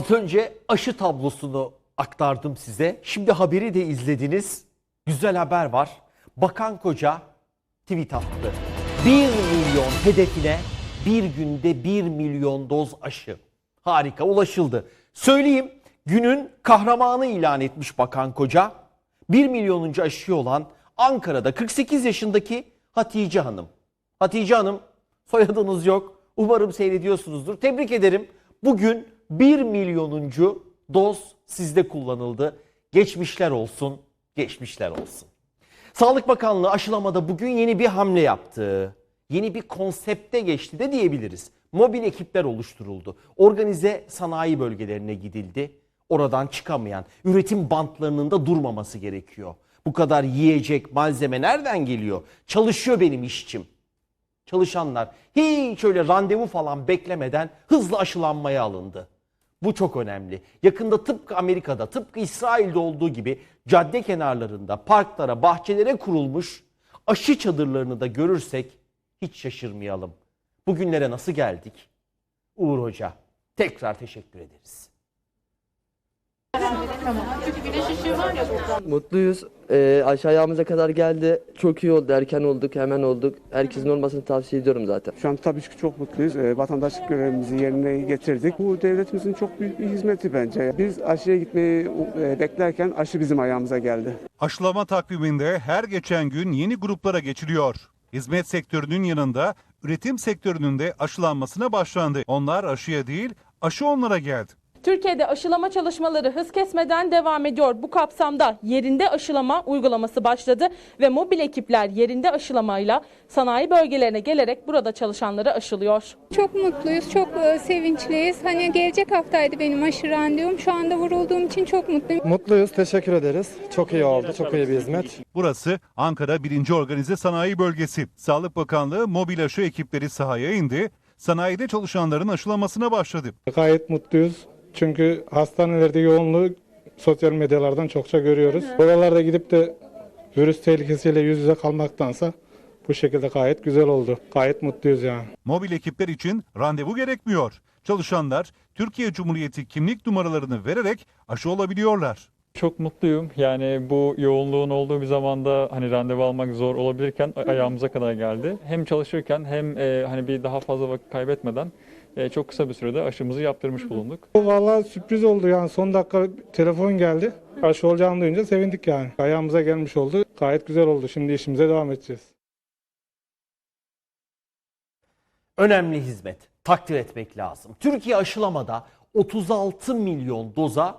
Az önce aşı tablosunu aktardım size. Şimdi haberi de izlediniz. Güzel haber var. Bakan Koca tweet attı. 1 milyon hedefine bir günde 1 milyon doz aşı. Harika ulaşıldı. Söyleyeyim günün kahramanı ilan etmiş Bakan Koca. 1 milyonuncu aşıyı olan Ankara'da 48 yaşındaki Hatice Hanım. Hatice Hanım soyadınız yok. Umarım seyrediyorsunuzdur. Tebrik ederim. Bugün 1 milyonuncu doz sizde kullanıldı. Geçmişler olsun, geçmişler olsun. Sağlık Bakanlığı aşılamada bugün yeni bir hamle yaptı. Yeni bir konsepte geçti de diyebiliriz. Mobil ekipler oluşturuldu. Organize sanayi bölgelerine gidildi. Oradan çıkamayan, üretim bantlarının da durmaması gerekiyor. Bu kadar yiyecek malzeme nereden geliyor? Çalışıyor benim işçim. Çalışanlar hiç öyle randevu falan beklemeden hızlı aşılanmaya alındı. Bu çok önemli. Yakında tıpkı Amerika'da, tıpkı İsrail'de olduğu gibi cadde kenarlarında, parklara, bahçelere kurulmuş aşı çadırlarını da görürsek hiç şaşırmayalım. Bugünlere nasıl geldik? Uğur Hoca, tekrar teşekkür ederiz. Mutluyuz. Ee, aşağı ayağımıza kadar geldi. Çok iyi oldu. Erken olduk, hemen olduk. Herkesin olmasını tavsiye ediyorum zaten. Şu an tabii ki çok mutluyuz. Ee, vatandaşlık görevimizi yerine getirdik. Bu devletimizin çok büyük bir hizmeti bence. Biz aşıya gitmeyi e, beklerken aşı bizim ayağımıza geldi. Aşılama takviminde her geçen gün yeni gruplara geçiliyor. Hizmet sektörünün yanında üretim sektörünün de aşılanmasına başlandı. Onlar aşıya değil, aşı onlara geldi. Türkiye'de aşılama çalışmaları hız kesmeden devam ediyor. Bu kapsamda yerinde aşılama uygulaması başladı ve mobil ekipler yerinde aşılamayla sanayi bölgelerine gelerek burada çalışanları aşılıyor. Çok mutluyuz, çok e, sevinçliyiz. Hani gelecek haftaydı benim aşı randevum. Şu anda vurulduğum için çok mutluyum. Mutluyuz, teşekkür ederiz. Çok iyi oldu, çok iyi bir hizmet. Burası Ankara 1. Organize Sanayi Bölgesi. Sağlık Bakanlığı mobil aşı ekipleri sahaya indi. Sanayide çalışanların aşılamasına başladı. Gayet mutluyuz. Çünkü hastanelerde yoğunluğu sosyal medyalardan çokça görüyoruz. Oralarda gidip de virüs tehlikesiyle yüz yüze kalmaktansa bu şekilde gayet güzel oldu. Gayet mutluyuz yani. Mobil ekipler için randevu gerekmiyor. Çalışanlar Türkiye Cumhuriyeti kimlik numaralarını vererek aşı olabiliyorlar. Çok mutluyum. Yani bu yoğunluğun olduğu bir zamanda hani randevu almak zor olabilirken ayağımıza kadar geldi. Hem çalışırken hem e, hani bir daha fazla vakit kaybetmeden çok kısa bir sürede aşımızı yaptırmış bulunduk. Vallahi sürpriz oldu yani son dakika telefon geldi. Aşı olacağını duyunca sevindik yani. Ayağımıza gelmiş oldu. Gayet güzel oldu. Şimdi işimize devam edeceğiz. Önemli hizmet. Takdir etmek lazım. Türkiye aşılamada 36 milyon doza